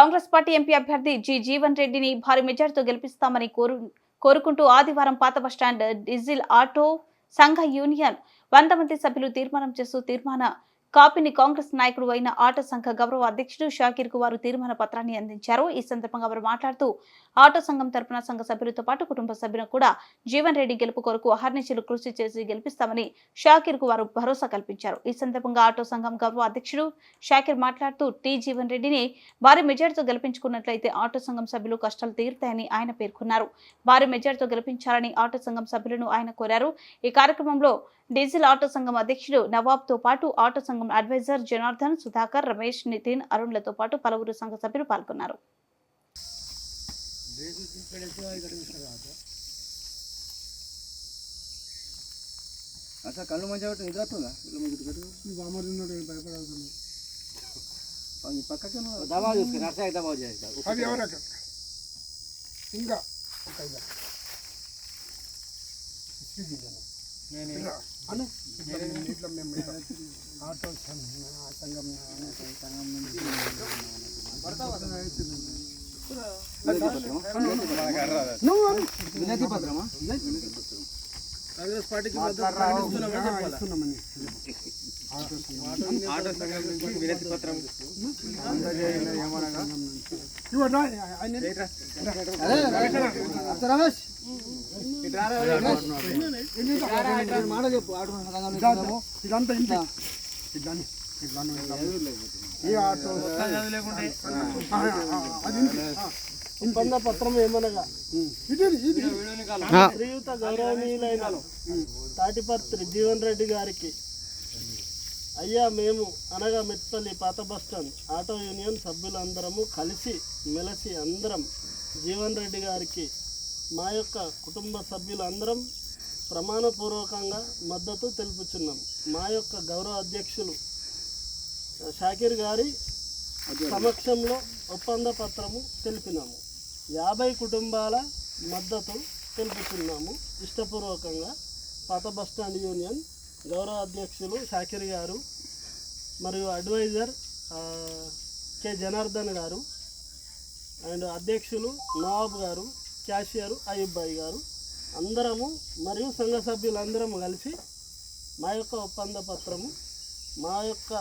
Congress party MP అభ్యర్థి G Jeevan రెడ్డిని భారీ మెజార్టీతో గెలిపిస్తామని కోరు కోరుకుంటూ ఆదివారం పాత బస్టాండ్ డీజిల్ ఆటో సంఘ యూనియన్ వంద మంది సభ్యులు తీర్మానం చేస్తూ తీర్మాన కాపీని కాంగ్రెస్ నాయకుడు అయిన ఆటో సంఘ గౌరవ అధ్యక్షుడు షాకీర్కు వారు తీర్మాన పత్రాన్ని అందించారు. ఈ సందర్భంగా వారు మాట్లాడుతూ ఆటో సంఘం తరపున సంఘ సభ్యులతో పాటు కుటుంబ సభ్యులను కూడా జీవన్ రెడ్డి గెలుపు కొరకు అహర్నిశలు కృషి చేసి గెలిపిస్తామని షాకీర్కు వారు భరోసా కల్పించారు. ఈ సందర్భంగా ఆటో సంఘం గౌరవ అధ్యక్షుడు షాకీర్ మాట్లాడుతూ టి జీవన్ రెడ్డిని భారీ మెజార్టీతో గెలిపించుకున్నట్లయితే ఆటో సంఘం సభ్యులు కష్టాలు తీరుతాయని ఆయన పేర్కొన్నారు. భారీ మెజార్టీతో గెలిపించాలని ఆటో సంఘం సభ్యులను ఆయన కోరారు. ఈ కార్యక్రమంలో డీజిల్ ఆటో సంఘం అధ్యక్షుడు నవాబ్తో పాటు ఆటో సంఘం అడ్వైజర్ జనార్దన్ సుధాకర్ రమేష్ నితిన్ అరుణ్లతో పాటు పలువురు సంఘ సభ్యులు పాల్గొన్నారు. అసలు కళ్ళు మంచిగా చూసుకుని అది ఎవరక్క? ఇంకా ఒక ఆటో సంఘం సంఘం సంఘం నుంచి నువ్వు అను. వినతి పత్రమా కాంగ్రెస్ పార్టీకి ఇస్తున్నామని. ఆటో సంఘం నుంచి వినతి పత్రం. ఇవ్వండి రా, ఆయన రమేష్ మాట చెప్పు ఇదంతా ఆటో అది ఒప్పంద పత్రం ఏమనగా శ్రీయుత గౌరవనీయులైన తాటిపత్రి జీవన్ రెడ్డి గారికి అయ్యా మేము అనగా మెట్పల్లి పాత బస్టాండ్ ఆటో యూనియన్ సభ్యులందరము కలిసి మెలసి అందరం జీవన్ రెడ్డి గారికి మా యొక్క కుటుంబ సభ్యులందరం ప్రమాణపూర్వకంగా మద్దతు తెలుపుచున్నాం. మా యొక్క గౌరవ అధ్యక్షులు షాకీర్ గారి సమక్షంలో ఒప్పంద పత్రము తెలిపినాము. యాభై కుటుంబాల మద్దతు తెలుపుతున్నాము ఇష్టపూర్వకంగా పాత బస్టాండ్ యూనియన్ గౌరవ అధ్యక్షులు షాకిర్ గారు మరియు అడ్వైజర్ కె జనార్దన్ గారు అండ్ అధ్యక్షులు నవాబ్ గారు క్యాషియర్ అయ్యబ్బాయి గారు అందరము మరియు సంఘ సభ్యులందరము కలిసి మా యొక్క ఒప్పంద పత్రము మా యొక్క